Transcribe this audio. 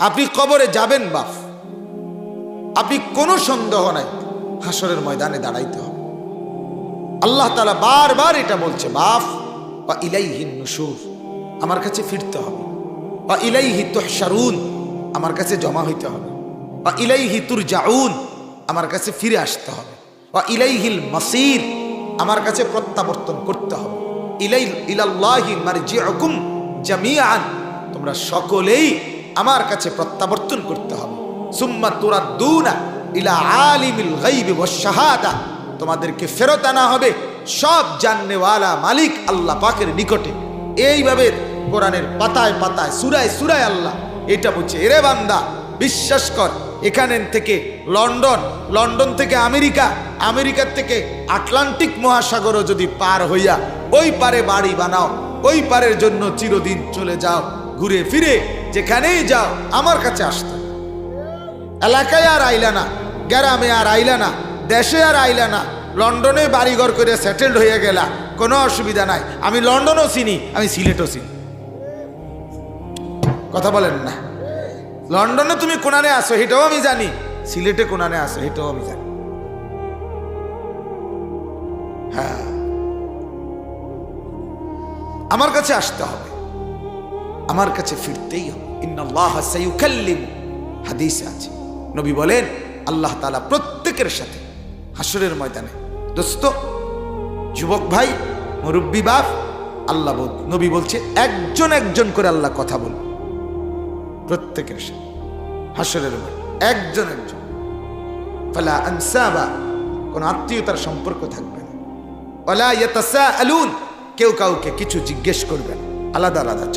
আপনি কবরে যাবেন, বাপ। আপনি কোনো সন্দেহ নাই, হাসরের ময়দানে দাঁড়াইতে হবে। আল্লাহ তালা বারবার এটা বলছে, বাপ বা ইলাইহিন নুসুর আমার কাছে ফিরতে হবে। বা ইলাইহি তুহশারুন আমার কাছে জমা হইতে হবে। বা ইলাইহি তুর জাউন আমার কাছে ফিরে আসতে হবে। বা ইলাইহিল মাসির আমার কাছে প্রত্যাবর্তন করতে হবে। ইলাই ইলাল্লাহি মারজিউকুম জামিয়ান তোমরা সকলেই আমার কাছে প্রত্যাবর্তন করতে হবে। সুম্মা তুরাদ্দুনা ইলা আলিমিল গাইবি শাহাদা। তোমাদেরকে ফেরত আনা হবে সব জাননেওয়ালা মালিক আল্লাহ পাকের নিকটে। এইভাবে কোরআনের পাতায় পাতায়, সুরায় সুরায় আল্লাহ এটা বলছে, এরে বান্দা, বিশ্বাস কর, এখানে থেকে লন্ডন লন্ডন থেকে আমেরিকা, আমেরিকার থেকে আটলান্টিক মহাসাগরও যদি পার হইয়া ওই পারে বাড়ি বানাও, ওই পারের জন্য চিরদিন চলে যাও। ঘুরে ফিরে যেখানেই যাও, আমার কাছে আসতে। এলাকায় আর আইলা না, গ্রামে আর আইলা না, দেশে আর আইলা না, লন্ডনে বাড়িঘর করে সেটেলড হয়ে গেলা, কোনো অসুবিধা নাই। আমি লন্ডনও চিনি, আমি সিলেটও চিনি। কথা বলেন না। লন্ডনে তুমি কোনানে আসো এটাও আমি জানি, সিলেটে কোনানে আসো এটাও আমি জানি। হ্যাঁ। আমার কাছে আসতে হবে। আমার কাছে ফিরতেই হবে। ইন্নাল্লাহ সাইয়ুকাল্লিম। হাদিসে আছে। নবী বলেন, আল্লাহ তাআলা প্রত্যেকের সাথে হাসরের ময়দানে, দোস্ত, যুবক ভাই, মুরব্বী বাপ, আল্লাহ বল, নবী বলছে, একজন একজন করে আল্লাহ কথা বলবে প্রত্যেকের সাথে হাসরের ময়দানে, একজন একজন। ফালা আনসাবা, কোন আত্মীয়তার সম্পর্ক থাকবে না। ওলা ইয়াতাসাআলুন, কেউ কাউকে কিছু জিজ্ঞেস করবে আলাদা আলাদা